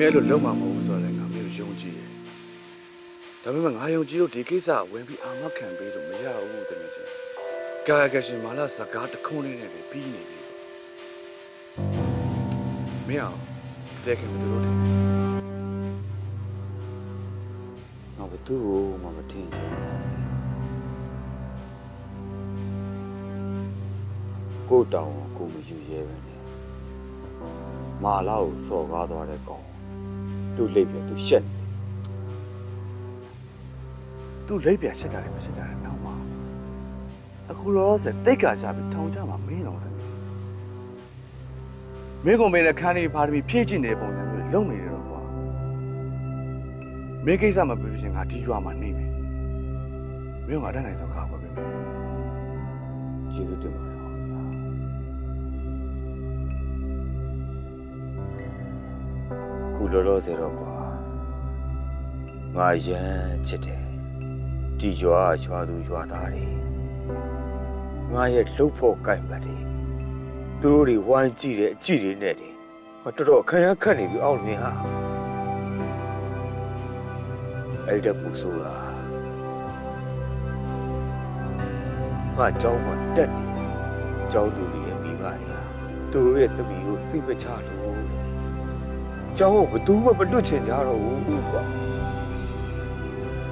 မင်းအဲ့လိုလုံးမှာမဟုတ်ဘူးဆိုတော့လည်းငါမင်းကိုယုံကြည်တယ်ဒါပေမဲ့ငါယုံကြည်လို့ဒီကိစ္စကိုဝင်ပြီးအာမခံပေးလို့မရဘူးတမန်ချင်းကာယကရှင်မာလာစကားတစ်ခုလေးနဲ့ပဲပြီးနေပြီမင်းအောင်တဲ့ခင်တို့တို့တယ်ငါဘသူ့ကိုမှမထင်ချင်ဘူးကိုတောင်းကိုမယူရဲပဲနဲ့မာလာကိုစော်ကားသွားတဲ့ကောင် သူ့လိပ်ပြသူရှက်နေသူလိပ်ပြရှက်တာလည်းမရှက်တာလည်းနောက်မှာအခုလောလောဆယ်တိတ်ကကြပြီးထောင်ချမှာမင်းတော်တယ်မင်းကုန်မင်းနဲ့ခန်းလေးဖားပြီးဖြည့်ကျင်တဲ့ပုံစံမျိုးလုံနေတယ်တော့ကွာမင်းကိစ္စမပြောချင်းငါဒီရွာမှာနေမယ်မင်းကငါတန်းနိုင်ဆုံးခါပါပဲကျေးဇူးတင်ပါ လောလောဆယ်တော့ကွာငါရမ်းချစ်တယ်ဒီရွာရွာသူရွာသားတွေငါရဲ့လှုပ်ဖို့ကြိုက်ပါတယ်သူတို့တွေဝိုင်းကြည့်တယ်အကြည့်တွေနဲ့တယ်ငါတော်တော်ခံရခတ်နေပြီအောင်နေဟာအဲ့ဒါပူဆိုးတာငါကြောင်းမှတက်တယ်ကြောင်းသူတွေရဲ့မိဘတွေကသူတို့ရဲ့တပီကိုစိတ်မချလို့ ကျောင်းကိုဘသူမှမတွတ်ချင်ကြတော့ဘူးကွာ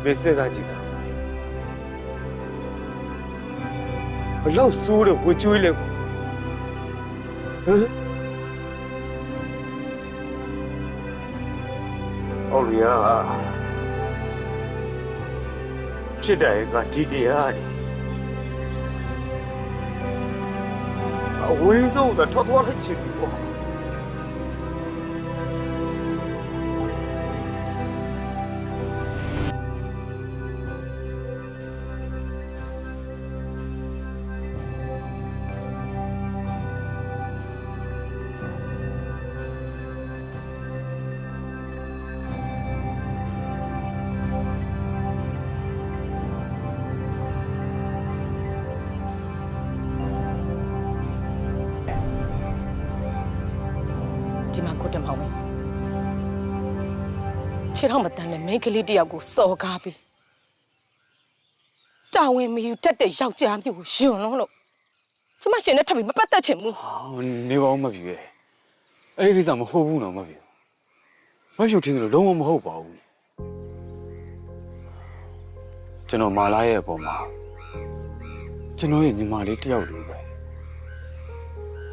မင်းစဉ်းစားကြည့်တာဘလောက်ဆိုးတော့ကိုကျွေးလဲဟမ်အော်ရီယာဖြစ်တယ်ကဒီတရားတွေအဝင်းဆုံးတော့ထွက်သွားလိုက်ချင်ပြီပေါ့ ခြေထောက်မတန်တဲ့မိန်းကလေးတယောက်ကိုစော်ကားပြီးတာဝန်မယူတတ်တဲ့ယောက်ျားမျိုးကိုယွန်းလုံးလို့ကျမရှင်နဲ့ထပ်ပြီးမပတ်သက်ချင်ဘူးအော်နေပါဦးမပြူရဲ့အဲ့ဒီကိစ္စမဟုတ်ဘူးနော်မပြူမပြူထင်တယ်လို့လုံးဝမဟုတ်ပါဘူးကျွန်တော်မာလာရဲ့အပေါ်မှာကျွန်တော်ရဲ့ညီမလေးတယောက်လိုပဲ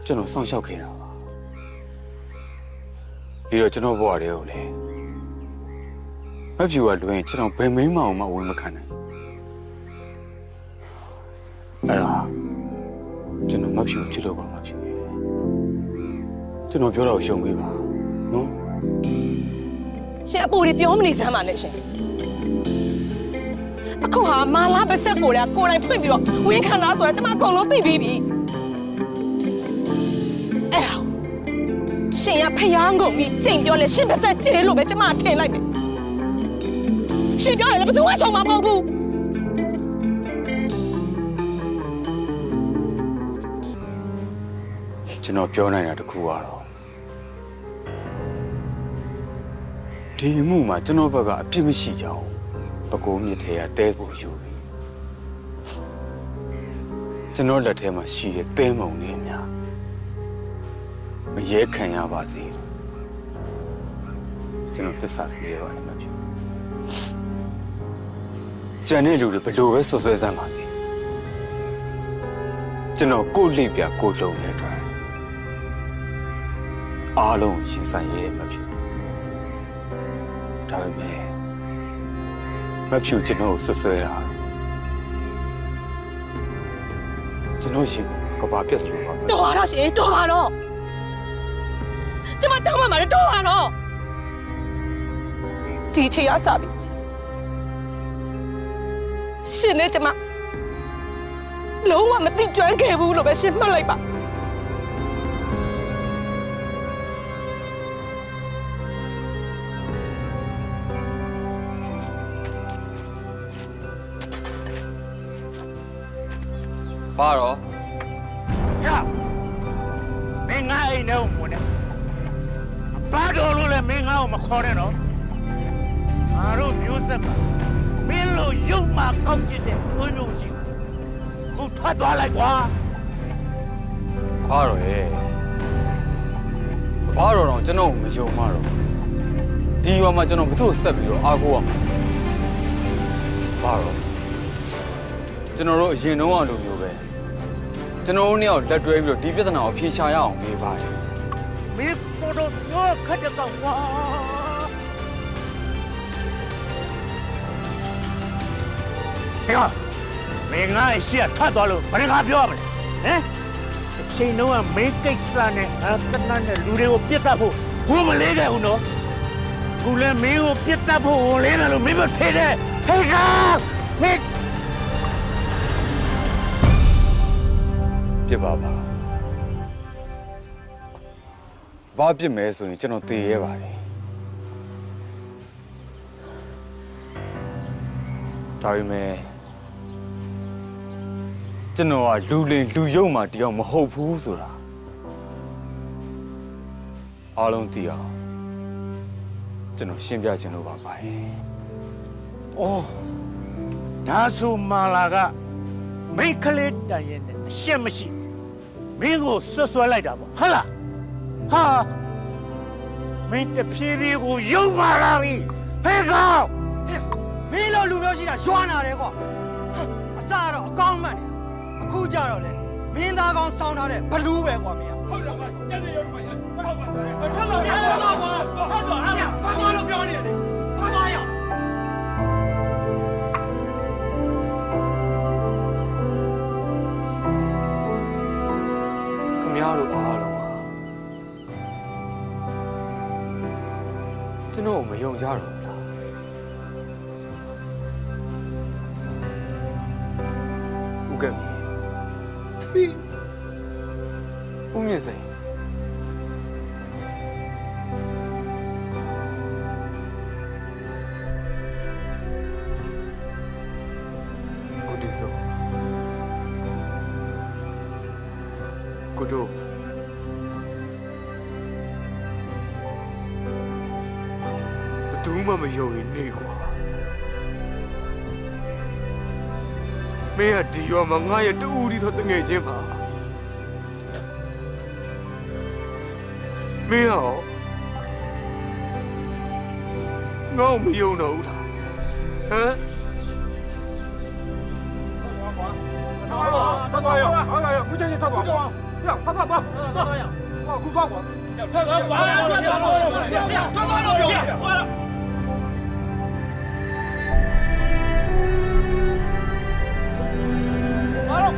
ကျွန်တော်စောင့်ရှောက်ခဲ့တာပါပြီးတော့ကျွန်တော်ဘဝတည်းကိုလေ မပြူကလွင်ကျွန်တော်ဘယ်မိန်းမအောင်မှဝင်မခံနိုင်အဲ့ဒါကျွန်တော်မဖြူချစ်လို့ပါမဖြူရဲ့ကျွန်တော်ပြောတော့ရှုံပေးပါနော်ရှင်အပူတွေပြောမနေစမ်းပါနဲ့ရှင်အခုဟာမာလာပါဆက်ကိုလည်းကိုယ်တိုင်ဖွင့်ပြီးတော့ဝင်းခံလားဆိုတော့ကျမအကုန်လုံးသိပြီးပြီအဲ့ဒါကိုရှင်ရဖျားငုံပြီးချိန်ပြောလဲရှင်ပါဆက်ချေလို့ပဲကျမထင်လိုက်ပဲ ရှင်ပြောရင်လည်းဘယ်သူမှရှုံမှာမဟုတ်ဘူးကျွန်တော်ပြောနိုင်တာတစ်ခုကတော့ဒီအမှုမှာကျွန်တော်ဘက်ကအပြစ်မရှိကြဘူးပကိုးမြစ်ထဲကတဲဖို့ယူပြီကျွန်တော်လက်ထဲမှာရှိတဲ့တဲမုံတွေအများမရဲခံရပါစေကျွန်တော်သစ္စာစီရပါတယ်မဖြူ ကျန်တဲ့လူတွေဘယ်လိုပဲဆွဆွဲစမ်းပါစေကျွန်တော်ကိုယ့်လိပ်ပြကိုယ်လုံးနဲ့အတွက်အားလုံးရှင်ဆိုင်ရဲမဖြူဒါပေမဲ့မဖြူကျွန်တော်ကိုဆွဆွဲတာကျွန်တော်ရှင်ကဘာပြက်စလို့ပါပဲတော်ပါတော့ရှင်တော်ပါတော့ကျမတောင်းမှမှာလေတော်ပါတော့ဒီချေရစပြီ ရှင်နဲ့ကျမလုံးဝမသိကျွမ်းခဲ့ဘူးလို့ပဲရှင်မှတ်လိုက်ပါပါတော့ရမင်းငါအိမ်ထဲကိုဝင်နေဘာတော်လို့လဲလည်းမင်းငါ့ကိုမခေါ်နဲ့တော့ငါတို့မျိုးဆက်မှာမင်း လိုရုပ်မှာကောက်ကျစ်တဲ့ဘုန်းမျိုးရှိဘူးကိုထွက်သွားလိုက်ကွာဘာတော့ရဲ့ဘာတော့တော့ကျွန်တော်ကိုမယုံမတော့ဒီရွာမှာကျွန်တော်ဘသူ့ကိုဆက်ပြီးတော့အားကိုးရမှာဘာတော့ကျွန်တော်တို့အရင်တုန်းကလိုမျိုးပဲကျွန်တော်တို့နှစ်ယောက်လက်တွဲပြီးတော့ဒီပြဿနာကိုဖြေရှာရအောင်နေပါတယ်မင်းတော်တော်ပြောခက်တဲ့ကောင်ကွာ ဟဲ့မင်းငါ့ရှေ့ထွက်သွားလို့ဘယ်ငါပြောရမလဲဟမ်အချိန်တော့ကမင်းကိစ္စနဲ့အတနနဲ့လူတွေကိုပြစ်တတ်ဖို့ဘိုးမလေးခဲ့ဘူးနော်ခုလည်းမင်းကိုပြစ်တတ်ဖို့ဝင်လေးတယ်လို့မင်းမထေတဲ့ဟဲ့ကောင်မင်းပြစ်ပါပါဘာပြစ်မဲဆိုရင်ကျွန်တော်သေရဲပါတယ်ဒါပေမဲ့ ကျွန်တော်ကလူလင်လူယုံမှတယောက်မဟုတ်ဘူးဆိုတာအားလုံးသိအောင်ကျွန်တော်ရှင်းပြခြင်းလို့ပါပါတယ်။အော်ဒါဆိုမာလာကမိန်းကလေးတန်ရဲ့နဲ့အရှက်မရှိမင်းကိုဆွဆွဲလိုက်တာပေါ့ဟုတ်လားဟာမင်းတဖြည်းဖြည်းကိုယုံမာလာပြီဟဲ့ကောင်မင်းလိုလူမျိုးရှိတာရွာနာတယ်ကွာဟမ်အစကတော့အကောင်းမှန်တယ် အခုကြတော့လေမင်းသားကောင်းစောင်းထားတဲ့ဘလူးပဲကွာမင်းဟုတ်တော့ကွာကျက်စီရုပ်မှန်ဟုတ်ပါဘူးထွက်သွားကွာထွက်သွားကွာထွက်သွားအဲ့ဘာသွားလို့ပြောနေရလဲထွက်သွားရခမရတို့အားလုံးဟာကျွန်တော်ကိုမယုံကြတော့ဘူးလားဦးကဲ့ ပြီဦးမြင့်စိန်ကိုဒီဆိုကိုတို့ဘယ်သူမှမယုံရင် မင်းကဒီရွာမှာငါရဲ့တူဦးဒီသောတငယ်ချင်းပါမင်းရောငေါ့မယုံတော့ဘူးလားဟမ်他多呀，他多呀，不叫你他多，呀，他多多，多呀，哇，不多我，他多，完了，他多了，他多了，完了。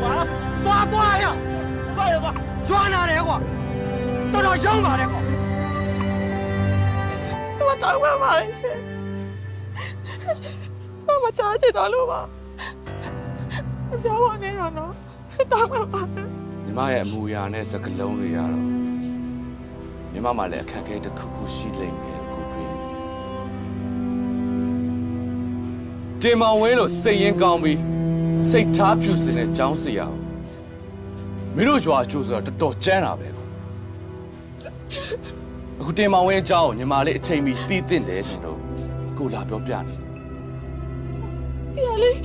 ကွာဘာလို့ကွာသွားသွားရသွားရကွာရွာနာတယ်ကွာတော်တော်ရုံးပါတယ်ကွာ။ဘာတောင်းမှပါလဲရှင်။ဘာမချာချင်တော့လို့ပါ။ပြောပါနဲ့တော့နော်။တောင်းမှပါညီမရဲ့အမူအရာနဲ့စကလုံးတွေရတော့ညီမမှလည်းအခက်အခဲတစ်ခုခုရှိလိမ့်မယ်ကိုတွေ့တင်မောင်ဝင်းလို့စိတ်ရင်ကောင်းပြီး စိတ်ထားဖြူစင်တဲ့ចောင်းစီအောင်မင်းတို့ရွာကျိုးဆိုတာတော်တော်ကျန်းတာပဲအခုတင်မောင်ဝင်းအကြောင်းကိုညီမလေးအချိန်မီသိသိတယ်ရှင်တို့ကိုလာပြောပြနေ။ဆရာလေး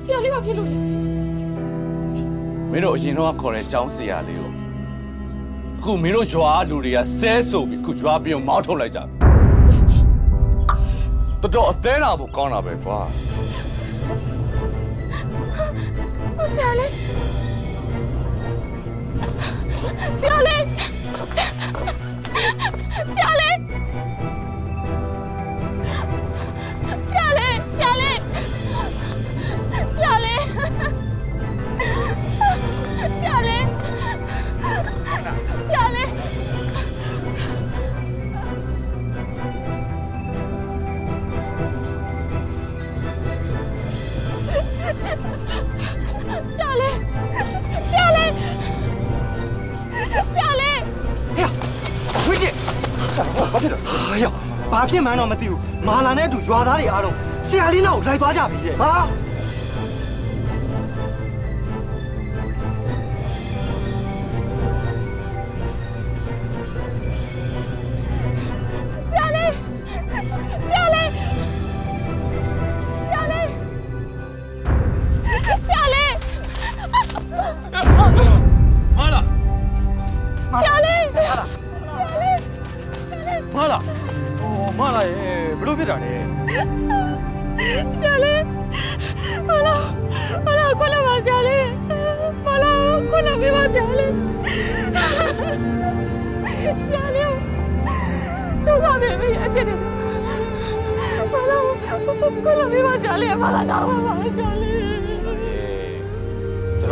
ဆရာလေးဘာဖြစ်လို့လဲမင်းတို့အရင်တော့ခေါ်တဲ့ចောင်းစီရလေးကိုအခုမင်းတို့ရွာလူတွေကဆဲဆိုပြီးအခုရွာပြုံမောင်းထုတ်လိုက်ကြပြီတော်တော်အသေးနာဖို့ကောင်းတာပဲကွာ။ 小林小林小林 ဖြစ်မှန်းတော့မသိဘူးမာလာနဲ့အတူရွာသားတွေအားလုံးဆရာလေးနောက်ကိုလိုက်သွားကြပြီတဲ့ဟာ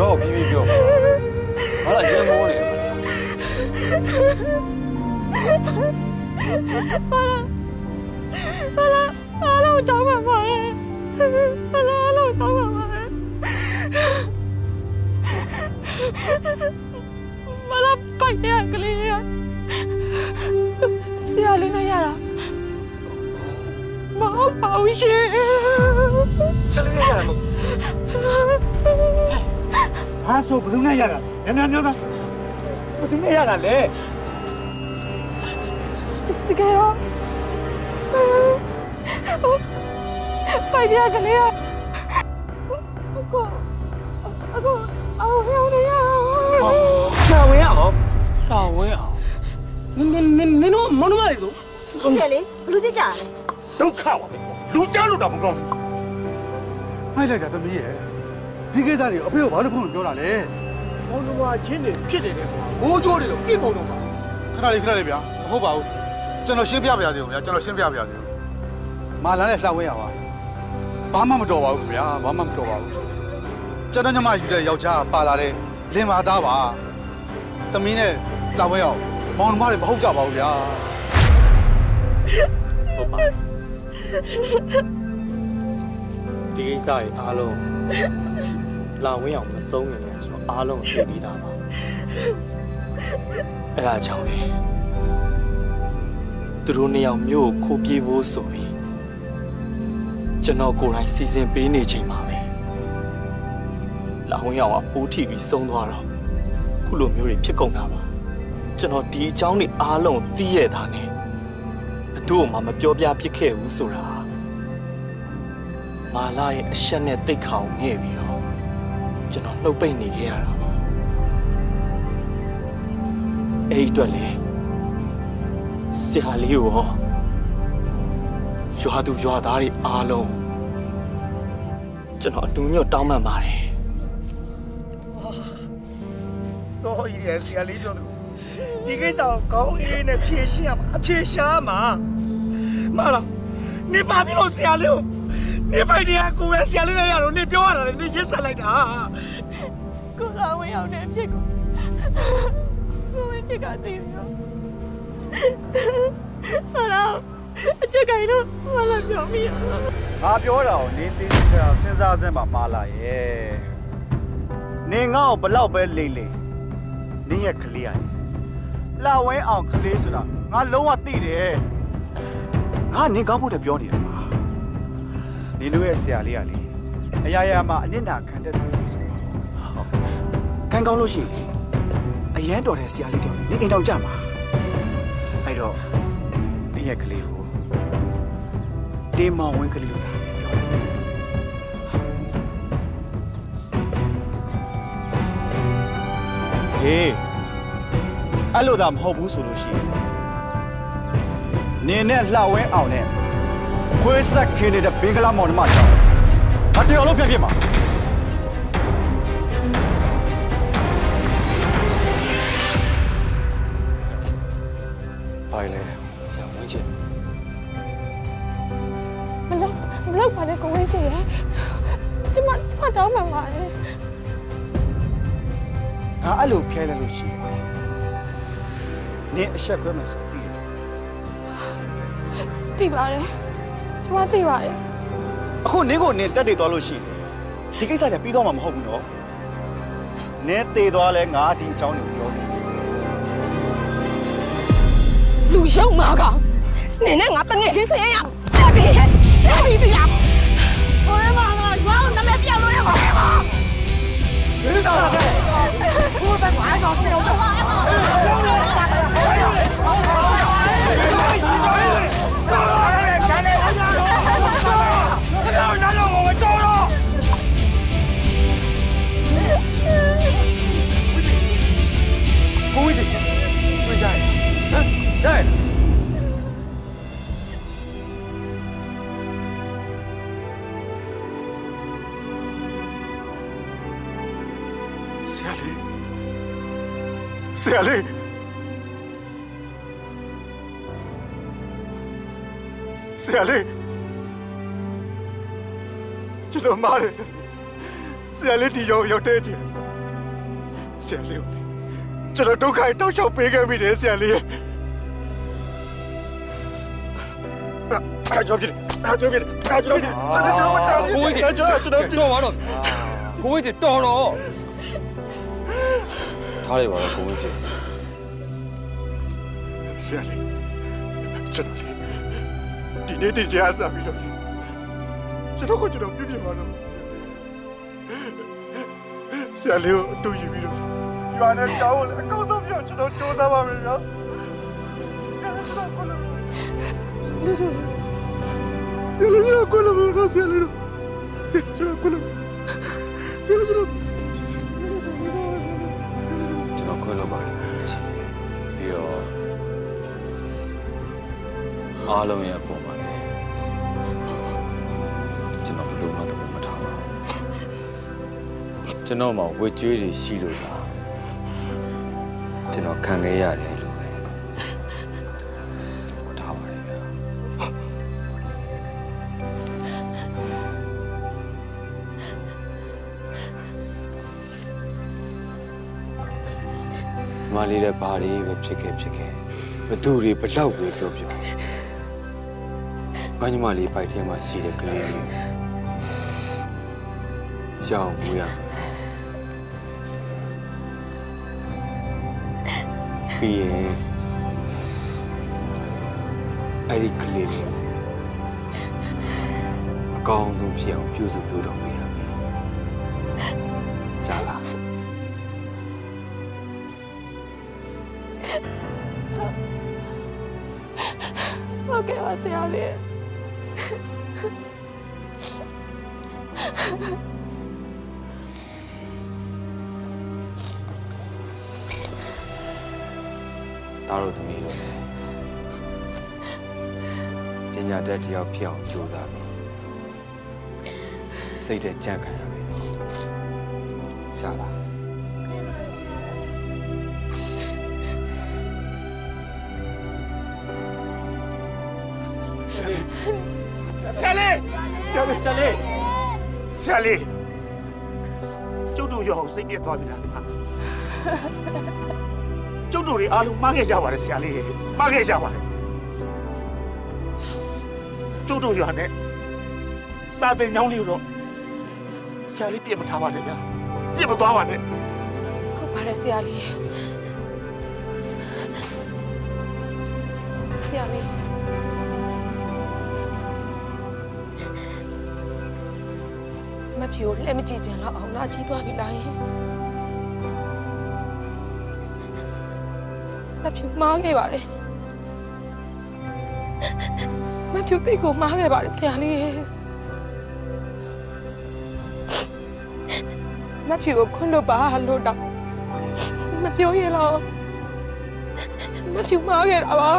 စတော့ပြီးပြီးပြောဟာလာရင်မောနေပါလားမလာအားလုံးတောင်းပါပါမလာအားလုံးတောင်းပါပါမလာပိုက်ရကလေးရဆရာလေးနဲ့ရတာမ ဟုတ်ပါဘူးရှင်ဆက်လေးရတာမဟုတ်ဟာဆိုဘယ်သူနဲ့ရတာညညညကဘယ်သူနဲ့ရတာလဲတကယ်တော့ပိုက်ရကလေးရအခုအခုအော်ဟောနေရဆာဝင်ရအောင်လာဝဲအောင်နင်နင်နင်နင်တို့မောင်နှမတွေတို့ဟုတ်တယ်လေဘလို့ဖြစ်ကြလဲဒုက္ခပါပဲလူကြားလို့တော့မကောင်းမိုက်လိုက်တာသမီးရဲ့ ဒီကိစ္စတွေအဖေကိုဘာလို့ဖုန်းမပြောတာလဲမောင်နှမချင်းတွေဖြစ်နေတယ်ကွာမိုးကြိုးတွေတော့ကိကုန်တော့ပါခဏလေးခဏလေးဗျာမဟုတ်ပါဘူးကျွန်တော်ရှင်းပြပါရစေဦးဗျာကျွန်တော်ရှင်းပြပါရစေဦးမာလာနဲ့လှဝဲရပါဘာမှမတော်ပါဘူးခင်ဗျာဘာမှမတော်ပါဘူးကျွန်တော်ညမယူတဲ့ယောက်ျားပါလာတဲ့လင်မာသားပါသမီးနဲ့လှဝဲအောင်မောင်နှမတွေမဟုတ်ကြပါဘူးဗျာဟုတ်ပါ ဒီကိစ္စကြီးအားလုံးလာဝင်းအောင်မဆုံးနေတယ်ကျွန်တော်အားလုံးသိပြီးသားပါအဲ့ဒါကြောင့်လေသူတို့နှစ်ယောက်မြို့ကိုခိုးပြေးဖို့ဆိုပြီးကျွန်တော်ကိုယ်တိုင်စီစဉ်ပေးနေချိန်မှာပဲလာဝင်းအောင်အပိုးထိပြီးဆုံးသွားတော့ခုလိုမျိုးတွေဖြစ်ကုန်တာပါကျွန်တော်ဒီအကြောင်းတွေအားလုံးသိရတာနဲ့ဘသူ့မှမပြောပြဖြစ်ခဲ့ဘူးဆိုတာ မာလာရဲ့အရှက်နဲ့တိတ်ခေါင်ငဲ့ပြီးတော့ကျွန်တော်နှုတ်ပိတ်နေခဲ့ရတာပါအဲ့ဒီအတွက်လေဆရာလေးကိုရောရွာသူရွာသားတွေအားလုံးကျွန်တော်အတူညွတ်တောင်းပန်ပါတယ်စောရည်ရဲ့ဆရာလေးပြောတယ်ဒီကိစ္စကိုကောင်းအေးနဲ့ဖြေရှင်းရမှာအဖြေရှားမှာမလားနေပါပြီလို့ဆရာလေးကို နေပိုက်တရားကိုပဲဆရာလေးနဲ့ရတော့နေပြောရတာလေနေရစ်ဆက်လိုက်တာကိုလာဝင်ရောက်တဲ့အဖြစ်ကိုကိုဝင်ချက်ကသိပြီတော့ဟာတော့အချက်ကိုင်းတော့မလာပြောမိရတော့ငါပြောတာကိုနင်းသေးသေးချာစဉ်းစားစမ်းပါမလာရဲ့နင်ငါ့ကိုဘလောက်ပဲလိမ့်လိမ့်နင်းရဲ့ကလေးရတယ်လာဝဲအောင်ကလေးဆိုတာငါလုံးဝသိတယ်ငါနင်ကောင်းဖို့တည်းပြောနေတာပါ နင်တို့ရဲ့ဆရာလေးကလေအရာရာမှာအနစ်နာခံတတ်တယ်ဆိုတော့ဟုတ်ခံကောင်းလို့ရှိရင်အရန်တော်တဲ့ဆရာလေးတောင်နင်အိမ်တောင်ကြမှာအဲ့တော့နင်ရဲ့ကလေးကိုတင်းမောင်ဝင်းကလေးလို့တာနင်ပြောဟေးအဲ့လိုသာမဟုတ်ဘူးဆိုလို့ရှိရင်နင်းနဲ့လှဝဲအောင်နဲ့ ခွေးဆက်ခင်းနေတဲ့ဘင်္ဂလားမောင်နှမကြောင့်အတယောက်လုံးပြန်ပြစ်မှာပိုင်လေဝင်းချင်းမလို့မလို့ပါနဲ့ကိုဝင်ချင်ရကျမကျမတောင်းမှပါတယ်ငါအဲ့လိုဖျဲလိုက်လို့ရှိရင်နင်းအဆက်ခွဲမယ်ဆိုတော့သိတယ်သိပါတယ်ကျ မသိပါတယ်အခုနင်းကိုနင်းတက်တည်သွားလို့ရှိရင်ဒီကိစ္စကပြီးတော့မှာမဟုတ်ဘူးနော်နင်းတည်သွားလဲငါဒီအကြောင်းကိုပြောတယ်လူရုံမာကောင်နင်နဲ့ငါတငယ်ချင်းစရရတက်ပြီတက်ပြီစရာဘယ်မှာငါရွာကိုနာမည်ပြောင်းလို့ရပါ့မလားကိုဝင်းစီဝင်ကြရဟမ်ကြရ ဆရာလေးဆရာလေးကျွန်တော်မားတယ်ဆရာလေးဒီရောက်ရောက်တဲ့ချင်းဆရာလေးကိုကျွန်တော်ဒုက္ခတောက်ချောက်ပေးခဲ့မိတယ်ဆရာလေးအားကြောင့်ပြည့်အားကြောင့်ပြည့်အားကြောင့်ပြည့်အားကြောင့်ပြည့်ကိုကြီးအားကြောင့်ကျွန်တော်ပြည့်တော်ပါတော့ကိုကြီးတော်တော့ ထားလိုက်ပါတော့ကိုကြီးဆရာလေးကျွန်တော်လေးဒီနေ့တည်းကြားစားပြီးတော့ကျွန်တော်ကကျွန်တော်ပြပြပါတော့ဆရာလေးကိုအတူယူပြီးတော့ရွာနဲ့ကြောင်းကိုလည်းအကောင်းဆုံးပြကျွန်တော်စူးစမ်းပါမယ်နော်ကျွန်တော်ကိုလည်းကျွန်တော်ကိုလည်းဆရာလေးတို့ကျွန်တော်ကိုလည်းကျွန်တော် အားလုံးရဲ့အပေါ်မှာလည်းကျွန်တော်ဘယ်လိုမှတော့မထားပါဘူးကျွန်တော်မှဝေကျွေးတွေရှိလို့ပါကျွန်တော်ခံခဲ့ရတယ်လို့ပဲကျွန်တော်ထားပါတယ်ဗျာမလေးလည်းဘာတွေပဲဖြစ်ခဲ့ဖြစ်ခဲ့ဘသူတွေဘလောက်ပဲပြောပြော ဘာညီမလေးပိုက်ထဲမှာရှိတဲ့ကလေးလေးကိုရှောင်းမူရမယ်ပြီးရင်အဲ့ဒီကလေးလေးကိုအကောင်းဆုံးဖြစ်အောင်ပြုစုပြုတော်မူရမယ်ကြားလားဟုတ်ကဲ့ပါဆရာလေး တတ်တစ်ယောက်ဖြစ်အောင်ကြိုးစားပြီးစိတ်တဲ့ကြံ့ခံရမယ်နော်ကြားလားဆရာလေးဆရာလေးဆရာလေးဆရာလေးကျုပ်တို့ရောစိတ်ပြတ်သွားပြီလားဒီမှာကျုပ်တို့တွေအားလုံးမှားခဲ့ကြပါတယ်ဆရာလေးမှားခဲ့ကြပါတယ် ကျုပ်တို့ရောနဲ့စာတင်ကြောင်းလေးကိုတော့ဆရာလေးပြစ်မထားပါနဲ့ဗျာပြစ်မသွားပါနဲ့ဟုတ်ပါတယ်ဆရာလေးဆရာလေးမဖြူကိုလက်မကြည့်ချင်တော့အောင်လာချီးသွားပြီလားယင်မဖြူမားခဲ့ပါတယ် မဖြူတိတ်ကိုမားခဲ့ပါတယ်ဆရာလေးမဖြူကိုခွင့်လို့ပါလို့တော့မပြောရတော့မဖြူမားခဲ့တာပါ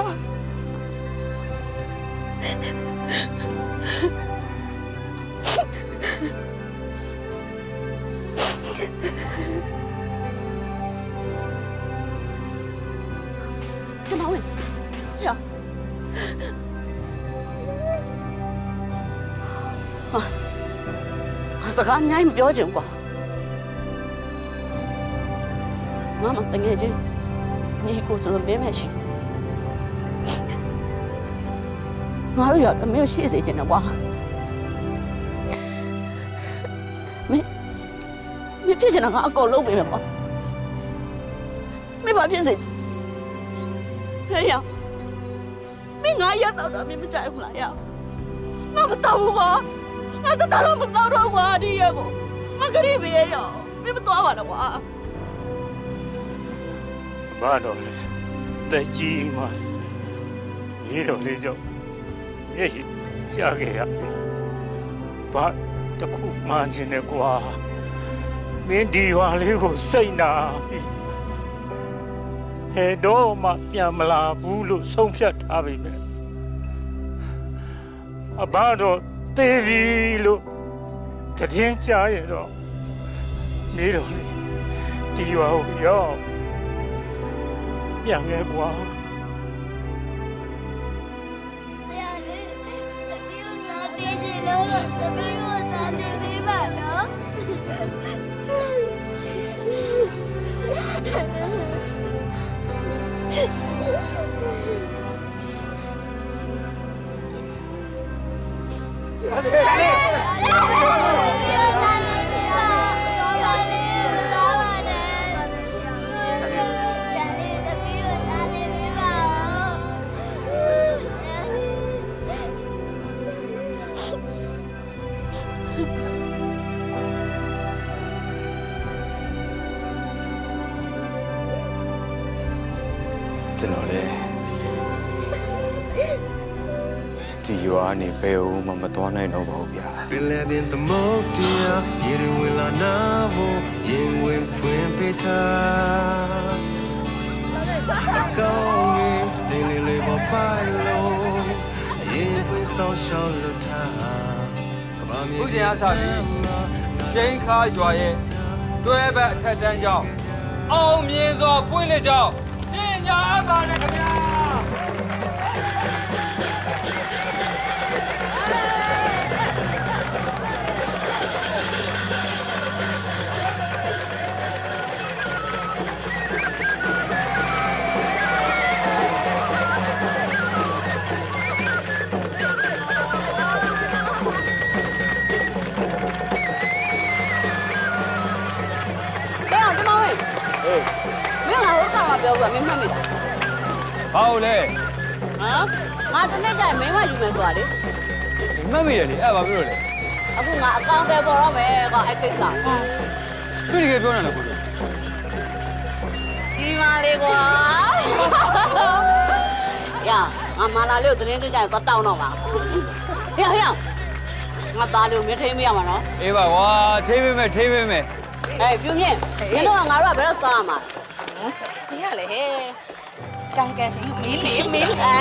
ကားအများကြီးမပြောချင်ဘူးကွာမမတငယ်ချင်းညီကိုဆိုတော့မင်းမရှိငါတို့ရတော့မင်းရှိစေချင်တယ်ကွာမင်းမင်းဖြစ်ချင်တာကအကုန်လုံးပေးမယ်ကွာမင်းဘာဖြစ်စေချင်ဟဲ့ရမင်းငါရတော့တာမင်းမကြိုက်ဘူးလားရငါမတော်ဘူးကွာ ငါတတလုံးမတော်တော့ကွာဒီရကိုငါကလေးပဲရရမင်းမတော်ပါနဲ့ကွာဘာတော့လဲတက်ကြီးမှမြေတော်လေးကြောင့်မျက်ရည်ကျခဲ့ရဘာတခုမှန်းခြင်းနဲ့ကွာမင်းဒီရွာလေးကိုစိတ်နာပြီဟဲ့တော့မှပြန်မလာဘူးလို့ဆုံးဖြတ်ထားပြီပဲအဘတော့ တေးပြီလို့တည်င်းကြားရတော့နေတော်လေးဒီရွာကိုရောက်ပြန်ခဲ့ကွာဆရာလေးတပီးကိုစားသေးချင်လို့လို့တပီးကို ရွာကနေဘယ်ဦးမှမသွားနိုင်တော့ပါဘူးဗျာပင်လည်းပင်သမုတ်တရားရေတွေဝင်လာနာဖို့ရင်ဝင်ဖွင့်ပေးထားကောင်းရင်တင်းလေးလေးပေါ်ပိုင်လို့ရင်ဖွင့်ဆောင်ရှောက်လို့ထားဘာမြခုချိန်အားစပြီးချိန်ခါရွာရဲ့တွဲဘက်အခက်တန်းကြောင့်အောင်မြင်စွာပွင့်လက်ကြောင့်ကျင်ညာပါတယ်ခင်ဗျာ ကောင်ကပြောဘူးကမင်းမှတ်မိလားဘာလို့လဲဟမ်ငါတနေ့ကျရင်မင်းမယူမယ်ဆိုတာလေမှတ်မိတယ်လေအဲ့ဘာပြောလို့လဲအခုငါအကောင့်ထဲပေါ်တော့မယ်ကွာအဲ့ကိစ္စသူတကယ်ပြောနေတယ်ကိုဒီမလေးကွာရငါမာလာလေးကိုတင်းတင်းကြရင်သွားတောင်းတော့ပါဟေးဟေးငါသားလေးကိုမင်းထိမ့်မရမှာနော်အေးပါကွာထိမ့်ပေးမယ်ထိမ့်ပေးမယ်ဟဲ့ပြုံးမြင့်ဒီတော့ငါတို့ကဘယ်တော့စားရမှာဒီရ လေဟဲ့ကန်ကန်ရှင်မင်းလေမင်းလဲ